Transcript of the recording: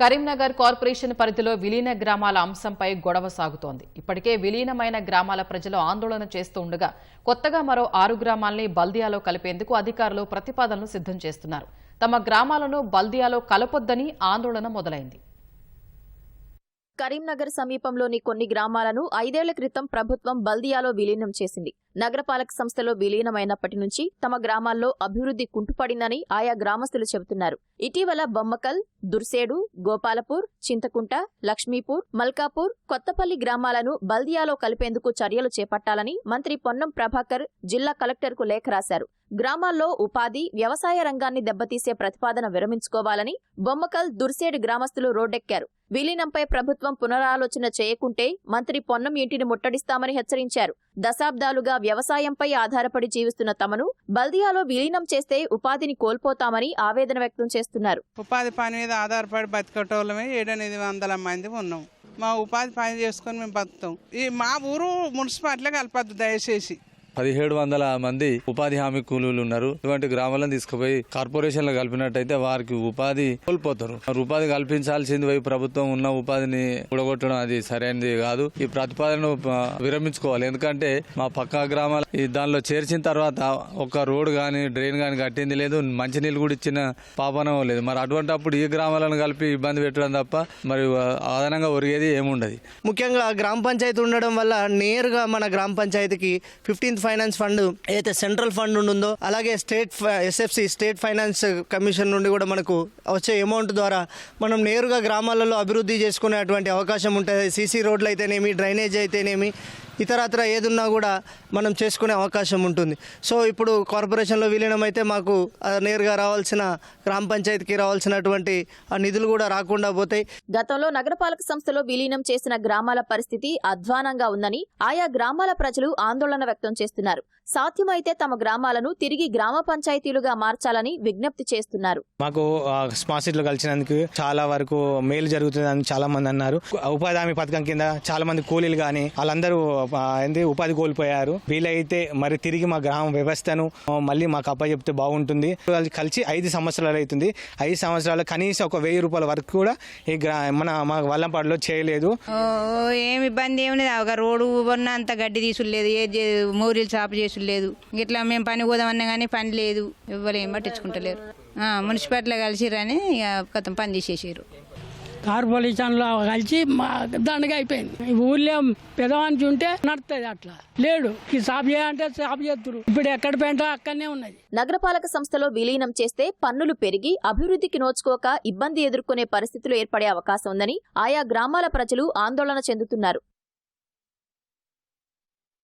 Karimnagar corporation పరిధిలో విలీన గ్రామాల అంశంపై గొడవ సాగుతోంది. ఇప్పటికే విలీనమైన గ్రామాల ప్రజలు ఆందోళన చేస్తూ ఉండగా కొత్తగా మరో ఆరు గ్రామాల్ని బల్దియాలో కలిపేందుకు అధికారులు ప్రతిపాదనలు సిద్ధం చేస్తున్నారు. తమ గ్రామాలను బల్దియాలో కలపొద్దని ఆందోళన మొదలైంది. కరీంనగర్ సమీపంలోని కొన్ని గ్రామాలను ఐదేళ్ళ క్రితం ప్రభుత్వం బల్దియాలో విలీనం చేసింది. నగరపాలక సంస్థలో విలీనమైనప్పటి నుంచి తమ గ్రామాల్లో అభివృద్ధి కుంటుపడిందని ఆయా గ్రామస్తులు చెబుతున్నారు. ఇటీవల బొమ్మకల్ దుర్సేడు గోపాలపూర్ చింతకుంట లక్ష్మీపూర్ మల్కాపూర్ కొత్తపల్లి గ్రామాలను బల్దియాలో కలిపేందుకు చర్యలు చేపట్టాలని మంత్రి పొన్నం ప్రభాకర్ జిల్లా కలెక్టర్కు లేఖ రాశారు. గ్రామాల్లో ఉపాధి వ్యవసాయ రంగాన్ని దెబ్బతీసే ప్రతిపాదన విరమించుకోవాలని బొమ్మకల్ దుర్సేడు గ్రామస్తులు రోడ్డెక్కారు. విలీనంపై ప్రభుత్వం పునరాలోచన చేయకుంటే మంత్రి పొన్నం ఇంటిని ముట్టడిస్తామని హెచ్చరించారు. దశాబ్దాలుగా వ్యవసాయంపై ఆధారపడి జీవిస్తున్న తమను బల్దియాలో విలీనం చేస్తే ఉపాధిని కోల్పోతామని ఆవేదన వ్యక్తం చేస్తున్నారు. ఉపాధి పని మీద ఆధారపడి బతికటోళ్ళమే ఏడెనిమిది వందల మంది ఉన్నాం. మా ఉపాధి పని చేసుకొని మేము బతుకుతాం. ఈ మా ఊరు మున్సిపాలిటీలో కలపద్దు దయచేసి. పదిహేడు వందల మంది ఉపాధి హామీ కూలీలు ఉన్నారు. ఇటువంటి గ్రామాలను తీసుకుపోయి కార్పొరేషన్లో కలిపినట్టయితే వారికి ఉపాధి కోల్పోతారు. మరి ఉపాధి కల్పించాల్సింది పోయి ప్రభుత్వం ఉన్న ఉపాధిని కూడగొట్టడం అది సరైనది కాదు. ఈ ప్రతిపాదనను విరమించుకోవాలి. ఎందుకంటే మా పక్క గ్రామాలు ఈ దానిలో చేర్చిన తర్వాత ఒక రోడ్ కానీ డ్రైన్ కానీ కట్టింది లేదు. మంచినీళ్ళు కూడా ఇచ్చిన పాపనం లేదు. మరి అటువంటి అప్పుడు ఈ గ్రామాలను కలిపి ఇబ్బంది పెట్టడం తప్ప మరి అదనంగా ఒరిగేది ఏముండదు. ముఖ్యంగా గ్రామ పంచాయతీ ఉండడం వల్ల నేరుగా మన గ్రామ పంచాయతీకి ఫిఫ్టీన్త్ ఫైనాన్స్ ఫండ్ ఏదైతే సెంట్రల్ ఫండ్ ఉందో అలాగే state SFC state finance commission నుండి కూడా మనకు వచ్చే అమౌంట్ ద్వారా మనం నేరుగా గ్రామాలలో అభివృద్ధి చేసుకునేటువంటి అవకాశం ఉంటుంది. సీసీ రోడ్లు అయితేనేమి డ్రైనేజ్ అయితేనేమి ఇతరత్ర ఏదున్నా కూడా మనం చేసుకునే అవకాశం ఉంటుంది. సో ఇప్పుడు కార్పొరేషన్లో విలీనం అయితే మాకు నేరుగా రావాల్సిన గ్రామ పంచాయతీకి రావాల్సినటువంటి ఆ నిధులు కూడా రాకుండా పోతాయి. గతంలో నగరపాలక సంస్థలో విలీనం చేసిన గ్రామాల పరిస్థితి అధ్వానంగా ఉందని ఆయా గ్రామాల ప్రజలు ఆందోళన వ్యక్తం చేస్తున్నారు. సాధ్యమైతే తమ గ్రామాలను తిరిగి గ్రామ పంచాయతీలుగా మార్చాలని విజ్ఞప్తి చేస్తున్నారు. మాకు స్మార్ట్ సిటీలో కలిసినందుకు చాలా వరకు మేలు జరుగుతుందని చాలా మంది అన్నారు. ఉపాధి హామీ పథకం కింద చాలా మంది కూలీలు కానీ వాళ్ళందరూ ఏంది ఉపాధి కోల్పోయారు. వీలైతే మరి తిరిగి మా గ్రామ వ్యవస్థను మళ్ళీ మాకు అప్పచెప్తే బాగుంటుంది. కలిసి ఐదు సంవత్సరాలు అవుతుంది. ఐదు సంవత్సరాలు కనీసం ఒక వెయ్యి రూపాయల వరకు కూడా ఈ గ్రా మన మా వల్లంపాడులో చేయలేదు. ఏమి ఇబ్బంది ఏమి లేదు. ఒక రోడ్డు ఉన్న అంత గడ్డి తీసులేదు. ఏ మోరీలు చాపు చేసులేదు. ఇట్లా మేము పని పోదామన్నా కానీ పని లేదు. ఇవ్వలేం ఏం పట్టించుకుంటలేరు. మున్సిపాలిటీలో కలిసిరని ఇక కొత్త పని తీసేసారు కార్పొరేషన్లో కలిసి మా దండగా అయిపోయింది. ఊళ్ళో ఊర్లో పెదవానికి ఉంటే నడుతుంది అట్లా. లేడు. ఈ సాఫ్ చేయాలంటే సాఫ్ చేస్తురు ఇప్పుడు ఎక్కడ పెంటో అక్కడనే ఉన్నది. నగరపాలక సంస్థలో విలీనం చేస్తే పన్నులు పెరిగి అభివృద్ధికి నోచుకోక ఇబ్బంది ఎదుర్కొనే పరిస్థితులు ఏర్పడే అవకాశం ఉందని ఆయా గ్రామాల ప్రజలు ఆందోళన చెందుతున్నారు.